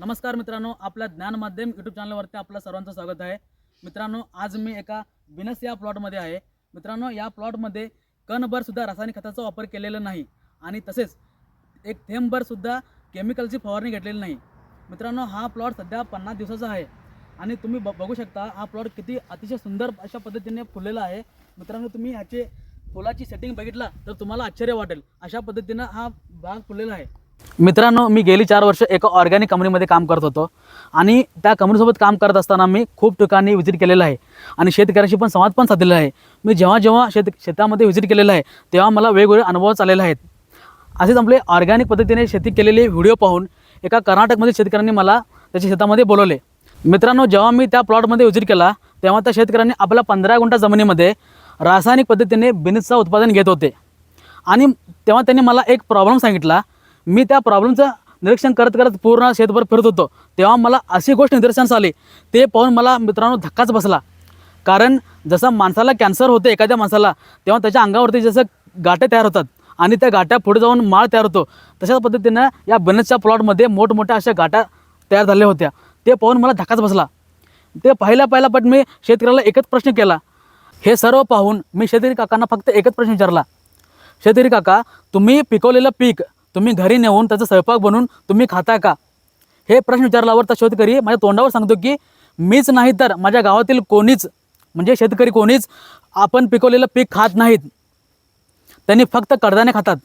नमस्कार मित्रांनो आपल्या ज्ञान माध्यम यूट्यूब चॅनलवरती आपलं सर्वांचं स्वागत आहे. मित्रांनो आज मी एका बिनस या प्लॉटमध्ये आहे. मित्रांनो या प्लॉटमध्ये कणभरसुद्धा रासायनिक खताचा वापर केलेला नाही आणि तसेच एक थेंबभरसुद्धा केमिकलची फवारणी घेतलेली नाही. मित्रांनो हा प्लॉट सध्या पन्नास दिवसाचा आहे आणि तुम्ही ब बघू शकता हा प्लॉट किती अतिशय सुंदर अशा पद्धतीने फुललेला आहे. मित्रांनो तुम्ही ह्याचे फुलाची सेटिंग बघितला तर तुम्हाला आश्चर्य वाटेल. अशा पद्धतीनं हा भाग फुललेला आहे. मित्रांनो मी गेली चार वर्ष एका ऑर्गॅनिक कंपनीमध्ये काम करत होतो. आणि त्या कंपनीसोबत काम करत असताना मी खूप ठिकाणी व्हिजिट केलेलं आहे. आणि शेतकऱ्याशी पण संवाद पण साधलेला आहे. मी जेव्हा जेव्हा शेत शेतामध्ये व्हिजिट केलेलं आहे तेव्हा मला वेगवेगळे अनुभव चाललेले आहेत. असेच आपले ऑर्गॅनिक पद्धतीने शेती केलेले व्हिडिओ पाहून एका कर्नाटकमधील शेतकऱ्यांनी मला त्याच्या शेतामध्ये बोलवले. मित्रांनो जेव्हा मी त्या प्लॉटमध्ये व्हिजिट केला तेव्हा त्या शेतकऱ्यांनी आपल्या पंधरा गुंठा जमिनीमध्ये रासायनिक पद्धतीने बिनीसचं उत्पादन घेत होते. आणि तेव्हा त्यांनी मला एक प्रॉब्लेम सांगितला मी त्या प्रॉब्लेमचं निरीक्षण करत करत पूर्ण शेतभर फिरत होतो. तेव्हा मला अशी गोष्ट निदर्शनास आली. ते पाहून मला मित्रांनो धक्काच बसला. कारण जसं माणसाला कॅन्सर होते एखाद्या माणसाला तेव्हा त्याच्या अंगावरती जसं गाठ्या तयार होतात आणि त्या गाठ्या पुढे जाऊन माळ तयार होतो. तशाच पद्धतीनं या बनसच्या प्लॉटमध्ये मोठमोठ्या अशा गाठ्या तयार झाल्या होत्या. ते पाहून मला धक्काच बसला. ते पहिल्या पहिला पण मी शेतकऱ्याला एकच प्रश्न केला. हे सर्व पाहून मी शेतकरी काकांना फक्त एकच प्रश्न विचारला. शेतकरी काका तुम्ही पिकवलेलं पीक तुम्ही घरी नेऊन त्याचा स्वयंपाक बनवून तुम्ही खाता का? हे प्रश्न विचारल्यावर तर शेतकरी माझ्या तोंडावर सांगतो की मीच नाही तर माझ्या गावातील कोणीच म्हणजे शेतकरी कोणीच आपण पिकवलेलं पीक खात नाहीत. त्यांनी फक्त कडधान्य खातात.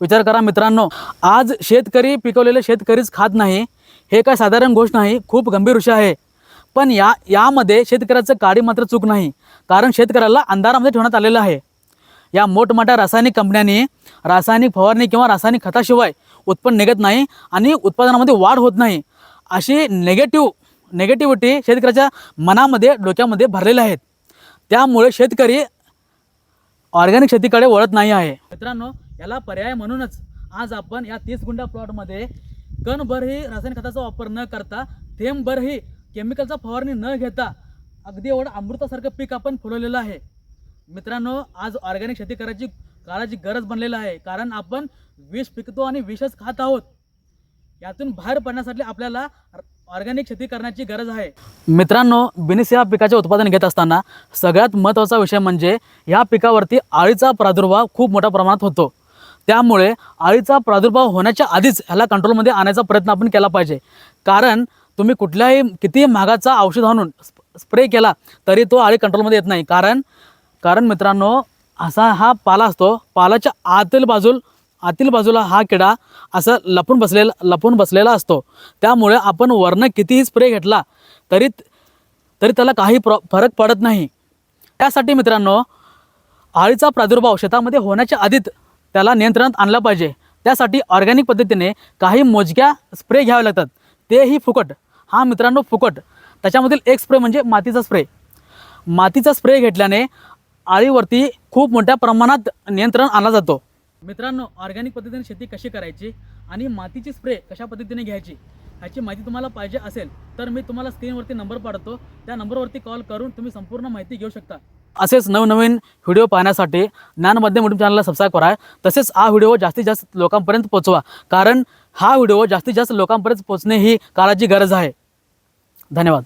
विचार करा मित्रांनो आज शेतकरी पिकवलेले शेतकरीच खात नाही हे काय साधारण गोष्ट नाही खूप गंभीर विषय आहे. पण या यामध्ये शेतकऱ्याचं काडी मात्र चूक नाही कारण शेतकऱ्याला अंधारामध्ये ठेवण्यात आलेलं आहे. या मोठमोठ्या रासायनिक कंपन्यांनी रासायनिक फवारणी किंवा रासायनिक खताशिवाय उत्पन्न निघत नाही आणि उत्पादनामध्ये वाढ होत नाही. अशी नेगेटिव्ह नेगेटिव्हिटी शेतकऱ्याच्या मनामध्ये डोक्यामध्ये भरलेल्या आहेत. त्यामुळे शेतकरी ऑर्गॅनिक शेतीकडे वळत नाही आहे. मित्रांनो याला पर्याय म्हणूनच आज आपण या तीस गुंडा प्लॉटमध्ये कणभरही रासायनिक खताचा वापर न करता थेंबभरही केमिकलचा फवारणी न घेता अगदी एवढं अमृतासारखं पीक आपण फुलवलेलं आहे. मित्रांनो आज ऑर्गॅनिक शेती करायची काळाची गरज बनलेलं आहे. कारण आपण विष पिकतो आणि विषच खात आहोत. यातून बाहेर पडण्यासाठी आपल्याला ऑर्गॅनिक शेती करण्याची गरज आहे. मित्रांनो बिनिस या पिकाचे उत्पादन घेत असताना सगळ्यात महत्त्वाचा विषय म्हणजे या पिकावरती आळीचा प्रादुर्भाव खूप मोठ्या प्रमाणात होतो. त्यामुळे आळीचा प्रादुर्भाव होण्याच्या आधीच ह्याला कंट्रोलमध्ये आणायचा प्रयत्न आपण केला पाहिजे. कारण तुम्ही कुठल्याही कितीही महागाचा औषध आणून स्प्रे केला तरी तो आळी कंट्रोलमध्ये येत नाही. कारण कारण मित्रांनो असा हा पाला असतो पालाच्या आतील बाजूल आतील बाजूला हा किडा असं लपून बसलेला लपून बसलेला असतो. त्यामुळे आपण वरनं कितीही स्प्रे घेतला तरी तरी त्याला काही प्र फरक पडत नाही. त्यासाठी मित्रांनो आळीचा प्रादुर्भाव शेतामध्ये होण्याच्या आधीच त्याला नियंत्रणात आणला पाहिजे. त्यासाठी ऑर्गॅनिक पद्धतीने काही मोजक्या स्प्रे घ्यावे लागतात. तेही फुकट. हा मित्रांनो फुकट. त्याच्यामधील एक स्प्रे म्हणजे मातीचा स्प्रे. मातीचा स्प्रे घेतल्याने आळीवरती खूप मोठ्या प्रमाणात नियंत्रण आणला जातो. मित्रांनो ऑर्गॅनिक पद्धतीने शेती कशी करायची आणि मातीची स्प्रे कशा पद्धतीने घ्यायची ह्याची माहिती तुम्हाला पाहिजे असेल तर मी तुम्हाला स्क्रीनवरती नंबर पाडतो. त्या नंबरवरती कॉल करून तुम्ही संपूर्ण माहिती घेऊ शकता. असेच नवनवीन व्हिडिओ पाहण्यासाठी ज्ञानमाध्यम यूट्यूब चॅनलला सबस्क्राईब करा. तसेच हा व्हिडिओ जास्तीत जास्त लोकांपर्यंत पोचवा कारण हा व्हिडिओ जास्तीत जास्त लोकांपर्यंत पोचणे ही काळाची गरज आहे. धन्यवाद.